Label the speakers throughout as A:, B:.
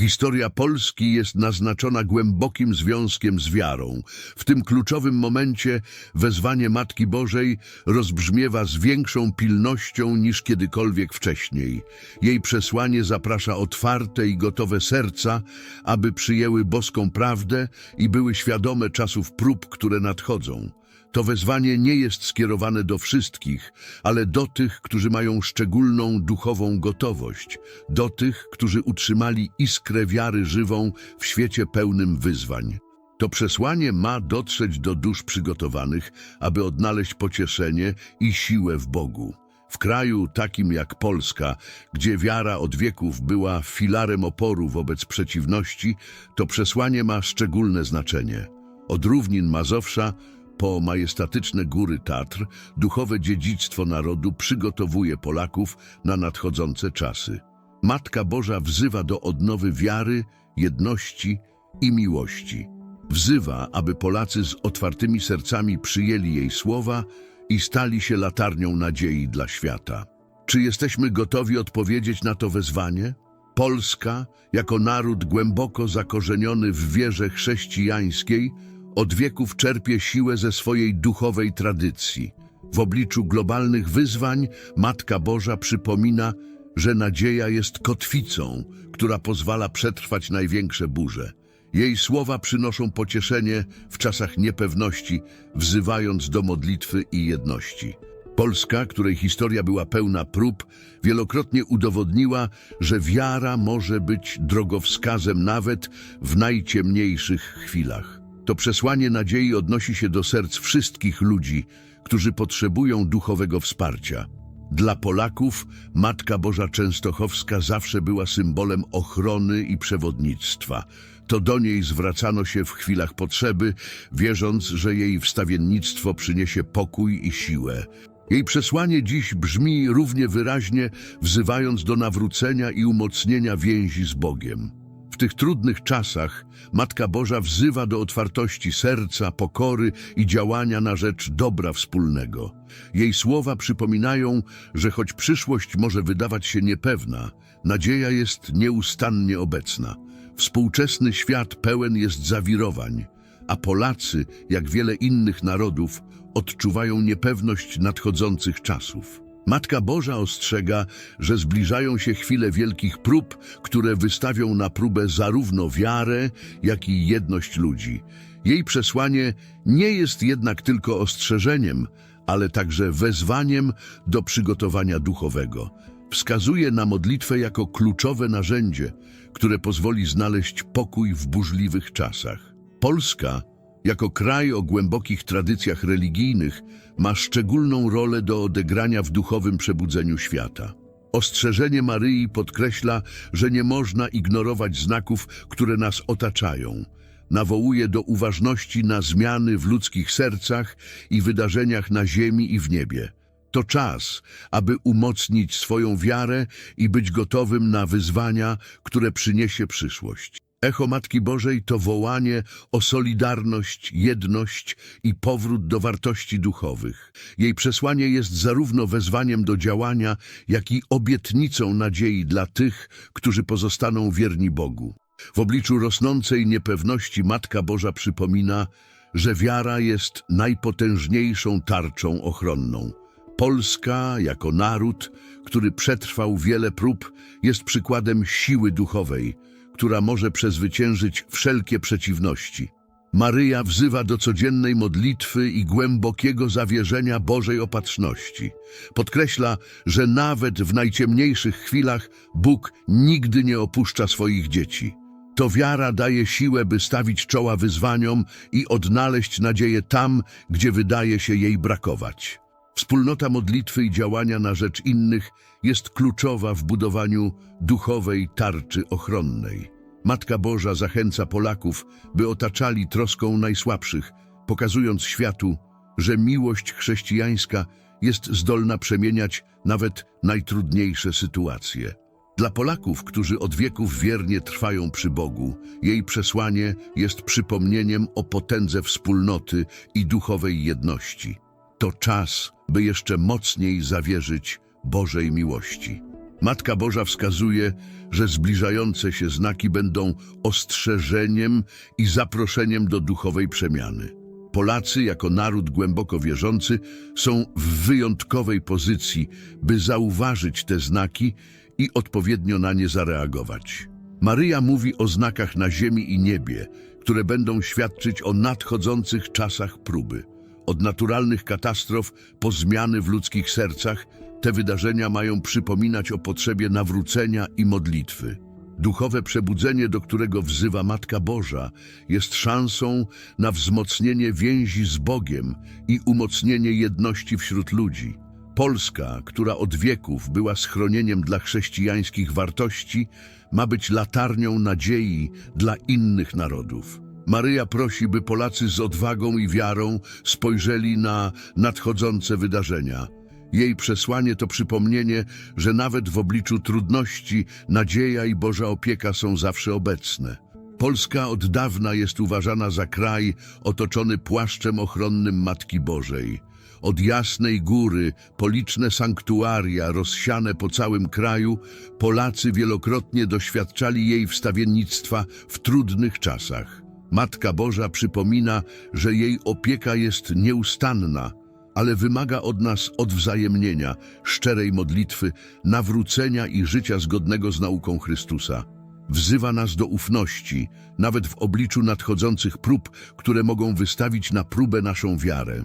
A: Historia Polski jest naznaczona głębokim związkiem z wiarą. W tym kluczowym momencie wezwanie Matki Bożej rozbrzmiewa z większą pilnością niż kiedykolwiek wcześniej. Jej przesłanie zaprasza otwarte i gotowe serca, aby przyjęły boską prawdę i były świadome czasów prób, które nadchodzą. To wezwanie nie jest skierowane do wszystkich, ale do tych, którzy mają szczególną duchową gotowość, do tych, którzy utrzymali iskrę wiary żywą w świecie pełnym wyzwań. To przesłanie ma dotrzeć do dusz przygotowanych, aby odnaleźć pocieszenie i siłę w Bogu. W kraju takim jak Polska, gdzie wiara od wieków była filarem oporu wobec przeciwności, to przesłanie ma szczególne znaczenie. Od równin Mazowsza po majestatyczne góry Tatr, duchowe dziedzictwo narodu przygotowuje Polaków na nadchodzące czasy. Matka Boża wzywa do odnowy wiary, jedności i miłości. Wzywa, aby Polacy z otwartymi sercami przyjęli jej słowa i stali się latarnią nadziei dla świata. Czy jesteśmy gotowi odpowiedzieć na to wezwanie? Polska, jako naród głęboko zakorzeniony w wierze chrześcijańskiej, od wieków czerpie siłę ze swojej duchowej tradycji. W obliczu globalnych wyzwań Matka Boża przypomina, że nadzieja jest kotwicą, która pozwala przetrwać największe burze. Jej słowa przynoszą pocieszenie w czasach niepewności, wzywając do modlitwy i jedności. Polska, której historia była pełna prób, wielokrotnie udowodniła, że wiara może być drogowskazem nawet w najciemniejszych chwilach. To przesłanie nadziei odnosi się do serc wszystkich ludzi, którzy potrzebują duchowego wsparcia. Dla Polaków Matka Boża Częstochowska zawsze była symbolem ochrony i przewodnictwa. To do niej zwracano się w chwilach potrzeby, wierząc, że jej wstawiennictwo przyniesie pokój i siłę. Jej przesłanie dziś brzmi równie wyraźnie, wzywając do nawrócenia i umocnienia więzi z Bogiem. Tych trudnych czasach Matka Boża wzywa do otwartości serca, pokory i działania na rzecz dobra wspólnego. Jej słowa przypominają, że choć przyszłość może wydawać się niepewna, nadzieja jest nieustannie obecna. Współczesny świat pełen jest zawirowań, a Polacy, jak wiele innych narodów, odczuwają niepewność nadchodzących czasów. Matka Boża ostrzega, że zbliżają się chwile wielkich prób, które wystawią na próbę zarówno wiarę, jak i jedność ludzi. Jej przesłanie nie jest jednak tylko ostrzeżeniem, ale także wezwaniem do przygotowania duchowego. Wskazuje na modlitwę jako kluczowe narzędzie, które pozwoli znaleźć pokój w burzliwych czasach. Polska jako kraj o głębokich tradycjach religijnych ma szczególną rolę do odegrania w duchowym przebudzeniu świata. Ostrzeżenie Maryi podkreśla, że nie można ignorować znaków, które nas otaczają. Nawołuje do uważności na zmiany w ludzkich sercach i wydarzeniach na ziemi i w niebie. To czas, aby umocnić swoją wiarę i być gotowym na wyzwania, które przyniesie przyszłość. Echo Matki Bożej to wołanie o solidarność, jedność i powrót do wartości duchowych. Jej przesłanie jest zarówno wezwaniem do działania, jak i obietnicą nadziei dla tych, którzy pozostaną wierni Bogu. W obliczu rosnącej niepewności Matka Boża przypomina, że wiara jest najpotężniejszą tarczą ochronną. Polska, jako naród, który przetrwał wiele prób, jest przykładem siły duchowej, która może przezwyciężyć wszelkie przeciwności. Maryja wzywa do codziennej modlitwy i głębokiego zawierzenia Bożej opatrzności. Podkreśla, że nawet w najciemniejszych chwilach Bóg nigdy nie opuszcza swoich dzieci. To wiara daje siłę, by stawić czoła wyzwaniom i odnaleźć nadzieję tam, gdzie wydaje się jej brakować. Wspólnota modlitwy i działania na rzecz innych jest kluczowa w budowaniu duchowej tarczy ochronnej. Matka Boża zachęca Polaków, by otaczali troską najsłabszych, pokazując światu, że miłość chrześcijańska jest zdolna przemieniać nawet najtrudniejsze sytuacje. Dla Polaków, którzy od wieków wiernie trwają przy Bogu, jej przesłanie jest przypomnieniem o potędze wspólnoty i duchowej jedności. To czas, by jeszcze mocniej zawierzyć Bożej miłości. Matka Boża wskazuje, że zbliżające się znaki będą ostrzeżeniem i zaproszeniem do duchowej przemiany. Polacy, jako naród głęboko wierzący, są w wyjątkowej pozycji, by zauważyć te znaki i odpowiednio na nie zareagować. Maryja mówi o znakach na ziemi i niebie, które będą świadczyć o nadchodzących czasach próby. Od naturalnych katastrof po zmiany w ludzkich sercach, te wydarzenia mają przypominać o potrzebie nawrócenia i modlitwy. Duchowe przebudzenie, do którego wzywa Matka Boża, jest szansą na wzmocnienie więzi z Bogiem i umocnienie jedności wśród ludzi. Polska, która od wieków była schronieniem dla chrześcijańskich wartości, ma być latarnią nadziei dla innych narodów. Maryja prosi, by Polacy z odwagą i wiarą spojrzeli na nadchodzące wydarzenia. Jej przesłanie to przypomnienie, że nawet w obliczu trudności nadzieja i Boża opieka są zawsze obecne. Polska od dawna jest uważana za kraj otoczony płaszczem ochronnym Matki Bożej. Od Jasnej Góry po liczne sanktuaria rozsiane po całym kraju, Polacy wielokrotnie doświadczali jej wstawiennictwa w trudnych czasach. Matka Boża przypomina, że jej opieka jest nieustanna, ale wymaga od nas odwzajemnienia, szczerej modlitwy, nawrócenia i życia zgodnego z nauką Chrystusa. Wzywa nas do ufności, nawet w obliczu nadchodzących prób, które mogą wystawić na próbę naszą wiarę.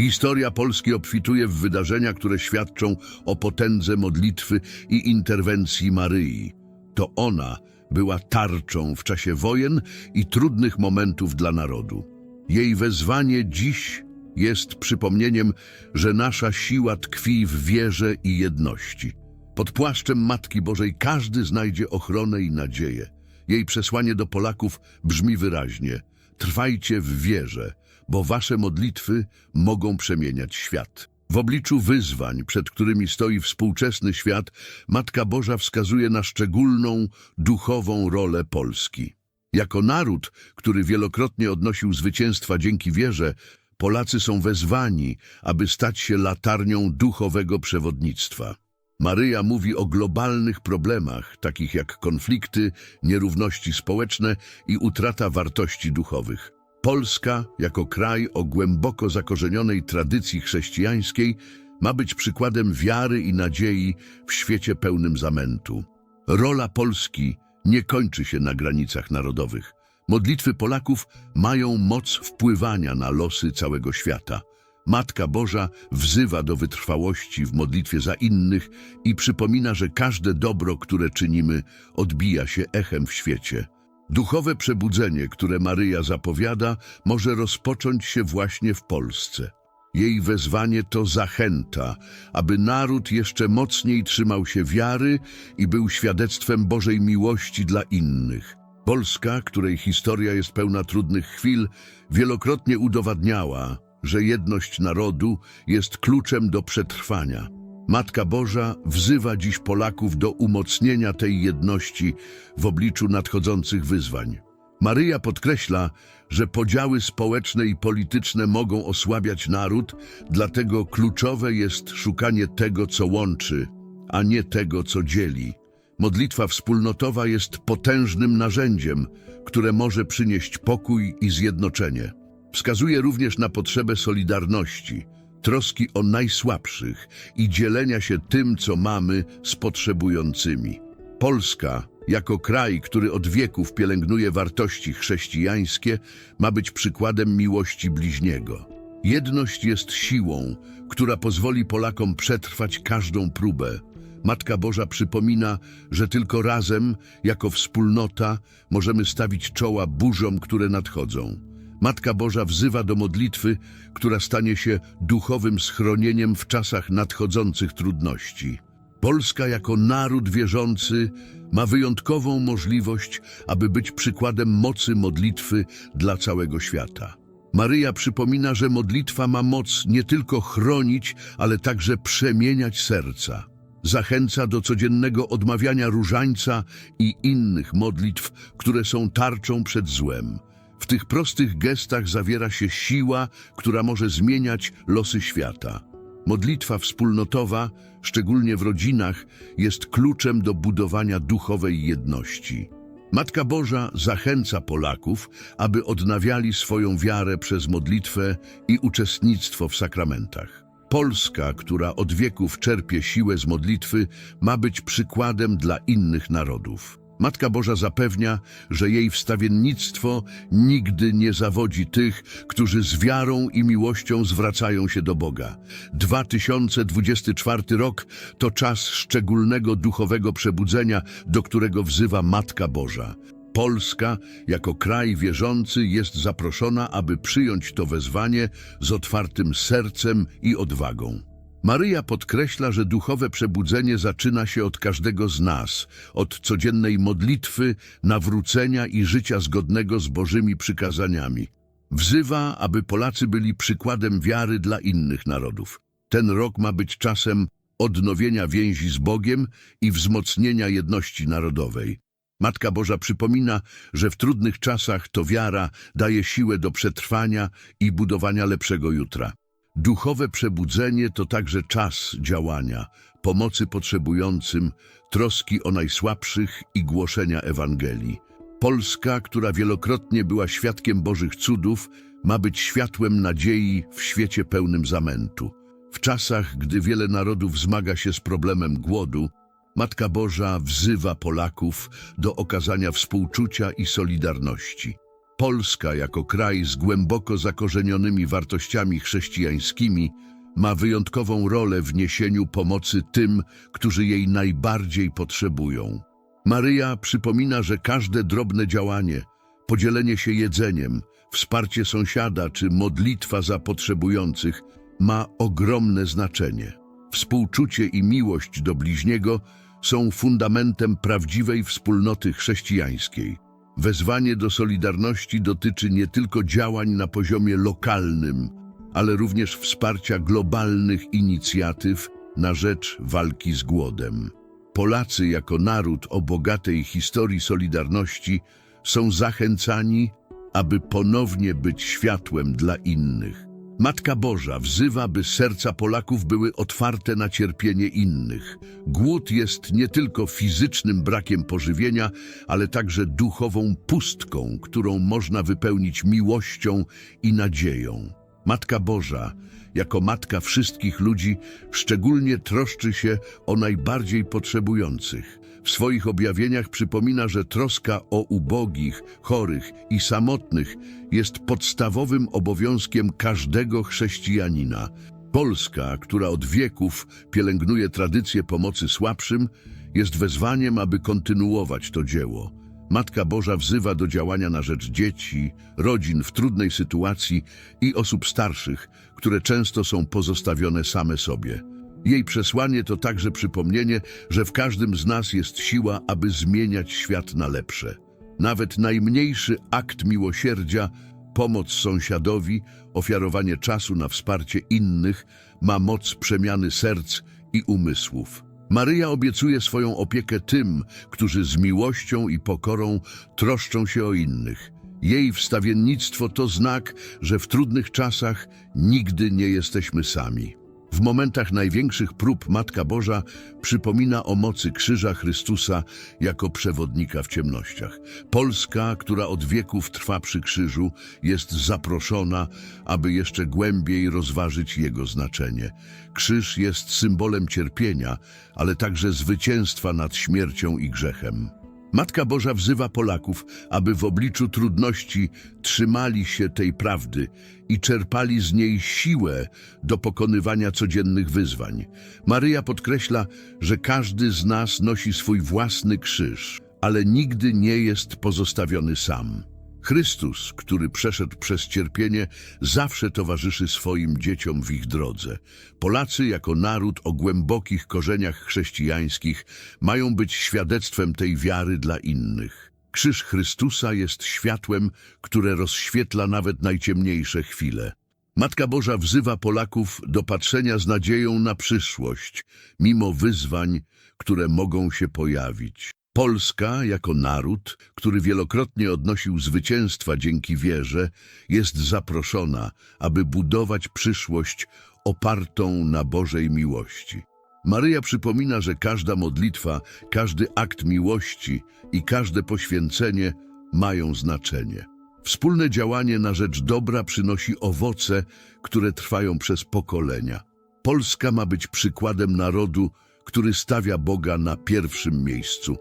A: Historia Polski obfituje w wydarzenia, które świadczą o potędze modlitwy i interwencji Maryi. To ona była tarczą w czasie wojen i trudnych momentów dla narodu. Jej wezwanie dziś jest przypomnieniem, że nasza siła tkwi w wierze i jedności. Pod płaszczem Matki Bożej każdy znajdzie ochronę i nadzieję. Jej przesłanie do Polaków brzmi wyraźnie: trwajcie w wierze, bo wasze modlitwy mogą przemieniać świat. W obliczu wyzwań, przed którymi stoi współczesny świat, Matka Boża wskazuje na szczególną duchową rolę Polski. Jako naród, który wielokrotnie odnosił zwycięstwa dzięki wierze, Polacy są wezwani, aby stać się latarnią duchowego przewodnictwa. Maryja mówi o globalnych problemach, takich jak konflikty, nierówności społeczne i utrata wartości duchowych. Polska, jako kraj o głęboko zakorzenionej tradycji chrześcijańskiej, ma być przykładem wiary i nadziei w świecie pełnym zamętu. Rola Polski nie kończy się na granicach narodowych. Modlitwy Polaków mają moc wpływania na losy całego świata. Matka Boża wzywa do wytrwałości w modlitwie za innych i przypomina, że każde dobro, które czynimy, odbija się echem w świecie. Duchowe przebudzenie, które Maryja zapowiada, może rozpocząć się właśnie w Polsce. Jej wezwanie to zachęta, aby naród jeszcze mocniej trzymał się wiary i był świadectwem Bożej miłości dla innych. Polska, której historia jest pełna trudnych chwil, wielokrotnie udowadniała, że jedność narodu jest kluczem do przetrwania. Matka Boża wzywa dziś Polaków do umocnienia tej jedności w obliczu nadchodzących wyzwań. Maryja podkreśla, że podziały społeczne i polityczne mogą osłabiać naród, dlatego kluczowe jest szukanie tego, co łączy, a nie tego, co dzieli. Modlitwa wspólnotowa jest potężnym narzędziem, które może przynieść pokój i zjednoczenie. Wskazuje również na potrzebę solidarności, troski o najsłabszych i dzielenia się tym, co mamy, z potrzebującymi. Polska, jako kraj, który od wieków pielęgnuje wartości chrześcijańskie, ma być przykładem miłości bliźniego. Jedność jest siłą, która pozwoli Polakom przetrwać każdą próbę. Matka Boża przypomina, że tylko razem, jako wspólnota, możemy stawić czoła burzom, które nadchodzą. Matka Boża wzywa do modlitwy, która stanie się duchowym schronieniem w czasach nadchodzących trudności. Polska jako naród wierzący ma wyjątkową możliwość, aby być przykładem mocy modlitwy dla całego świata. Maryja przypomina, że modlitwa ma moc nie tylko chronić, ale także przemieniać serca. Zachęca do codziennego odmawiania różańca i innych modlitw, które są tarczą przed złem. W tych prostych gestach zawiera się siła, która może zmieniać losy świata. Modlitwa wspólnotowa, szczególnie w rodzinach, jest kluczem do budowania duchowej jedności. Matka Boża zachęca Polaków, aby odnawiali swoją wiarę przez modlitwę i uczestnictwo w sakramentach. Polska, która od wieków czerpie siłę z modlitwy, ma być przykładem dla innych narodów. Matka Boża zapewnia, że jej wstawiennictwo nigdy nie zawodzi tych, którzy z wiarą i miłością zwracają się do Boga. 2024 rok to czas szczególnego duchowego przebudzenia, do którego wzywa Matka Boża. Polska, jako kraj wierzący, jest zaproszona, aby przyjąć to wezwanie z otwartym sercem i odwagą. Maryja podkreśla, że duchowe przebudzenie zaczyna się od każdego z nas, od codziennej modlitwy, nawrócenia i życia zgodnego z Bożymi przykazaniami. Wzywa, aby Polacy byli przykładem wiary dla innych narodów. Ten rok ma być czasem odnowienia więzi z Bogiem i wzmocnienia jedności narodowej. Matka Boża przypomina, że w trudnych czasach to wiara daje siłę do przetrwania i budowania lepszego jutra. Duchowe przebudzenie to także czas działania, pomocy potrzebującym, troski o najsłabszych i głoszenia Ewangelii. Polska, która wielokrotnie była świadkiem Bożych cudów, ma być światłem nadziei w świecie pełnym zamętu. W czasach, gdy wiele narodów zmaga się z problemem głodu, Matka Boża wzywa Polaków do okazania współczucia i solidarności. Polska, jako kraj z głęboko zakorzenionymi wartościami chrześcijańskimi, ma wyjątkową rolę w niesieniu pomocy tym, którzy jej najbardziej potrzebują. Maryja przypomina, że każde drobne działanie, podzielenie się jedzeniem, wsparcie sąsiada czy modlitwa za potrzebujących ma ogromne znaczenie. Współczucie i miłość do bliźniego są fundamentem prawdziwej wspólnoty chrześcijańskiej. Wezwanie do solidarności dotyczy nie tylko działań na poziomie lokalnym, ale również wsparcia globalnych inicjatyw na rzecz walki z głodem. Polacy jako naród o bogatej historii solidarności są zachęcani, aby ponownie być światłem dla innych. Matka Boża wzywa, by serca Polaków były otwarte na cierpienie innych. Głód jest nie tylko fizycznym brakiem pożywienia, ale także duchową pustką, którą można wypełnić miłością i nadzieją. Matka Boża, jako matka wszystkich ludzi, szczególnie troszczy się o najbardziej potrzebujących. W swoich objawieniach przypomina, że troska o ubogich, chorych i samotnych jest podstawowym obowiązkiem każdego chrześcijanina. Polska, która od wieków pielęgnuje tradycję pomocy słabszym, jest wezwaniem, aby kontynuować to dzieło. Matka Boża wzywa do działania na rzecz dzieci, rodzin w trudnej sytuacji i osób starszych, które często są pozostawione same sobie. Jej przesłanie to także przypomnienie, że w każdym z nas jest siła, aby zmieniać świat na lepsze. Nawet najmniejszy akt miłosierdzia, pomoc sąsiadowi, ofiarowanie czasu na wsparcie innych ma moc przemiany serc i umysłów. Maryja obiecuje swoją opiekę tym, którzy z miłością i pokorą troszczą się o innych. Jej wstawiennictwo to znak, że w trudnych czasach nigdy nie jesteśmy sami. W momentach największych prób Matka Boża przypomina o mocy krzyża Chrystusa jako przewodnika w ciemnościach. Polska, która od wieków trwa przy krzyżu, jest zaproszona, aby jeszcze głębiej rozważyć jego znaczenie. Krzyż jest symbolem cierpienia, ale także zwycięstwa nad śmiercią i grzechem. Matka Boża wzywa Polaków, aby w obliczu trudności trzymali się tej prawdy i czerpali z niej siłę do pokonywania codziennych wyzwań. Maryja podkreśla, że każdy z nas nosi swój własny krzyż, ale nigdy nie jest pozostawiony sam. Chrystus, który przeszedł przez cierpienie, zawsze towarzyszy swoim dzieciom w ich drodze. Polacy, jako naród o głębokich korzeniach chrześcijańskich, mają być świadectwem tej wiary dla innych. Krzyż Chrystusa jest światłem, które rozświetla nawet najciemniejsze chwile. Matka Boża wzywa Polaków do patrzenia z nadzieją na przyszłość, mimo wyzwań, które mogą się pojawić. Polska, jako naród, który wielokrotnie odnosił zwycięstwa dzięki wierze, jest zaproszona, aby budować przyszłość opartą na Bożej miłości. Maryja przypomina, że każda modlitwa, każdy akt miłości i każde poświęcenie mają znaczenie. Wspólne działanie na rzecz dobra przynosi owoce, które trwają przez pokolenia. Polska ma być przykładem narodu, który stawia Boga na pierwszym miejscu.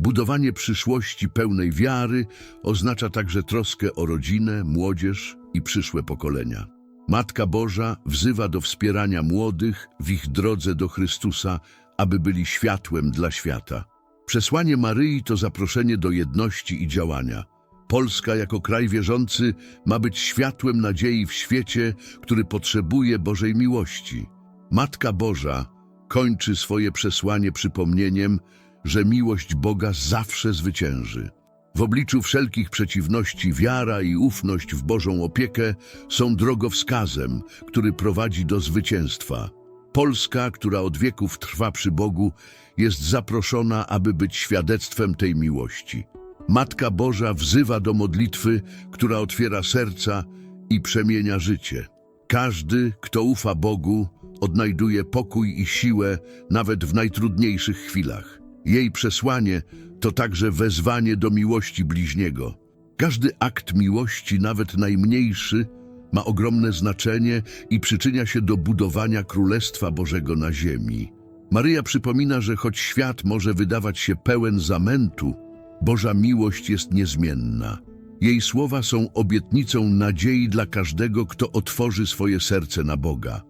A: Budowanie przyszłości pełnej wiary oznacza także troskę o rodzinę, młodzież i przyszłe pokolenia. Matka Boża wzywa do wspierania młodych w ich drodze do Chrystusa, aby byli światłem dla świata. Przesłanie Maryi to zaproszenie do jedności i działania. Polska jako kraj wierzący ma być światłem nadziei w świecie, który potrzebuje Bożej miłości. Matka Boża kończy swoje przesłanie przypomnieniem, że miłość Boga zawsze zwycięży. W obliczu wszelkich przeciwności wiara i ufność w Bożą opiekę są drogowskazem, który prowadzi do zwycięstwa. Polska, która od wieków trwa przy Bogu, jest zaproszona, aby być świadectwem tej miłości. Matka Boża wzywa do modlitwy, która otwiera serca i przemienia życie. Każdy, kto ufa Bogu, odnajduje pokój i siłę nawet w najtrudniejszych chwilach. Jej przesłanie to także wezwanie do miłości bliźniego. Każdy akt miłości, nawet najmniejszy, ma ogromne znaczenie i przyczynia się do budowania Królestwa Bożego na ziemi. Maryja przypomina, że choć świat może wydawać się pełen zamętu, Boża miłość jest niezmienna. Jej słowa są obietnicą nadziei dla każdego, kto otworzy swoje serce na Boga.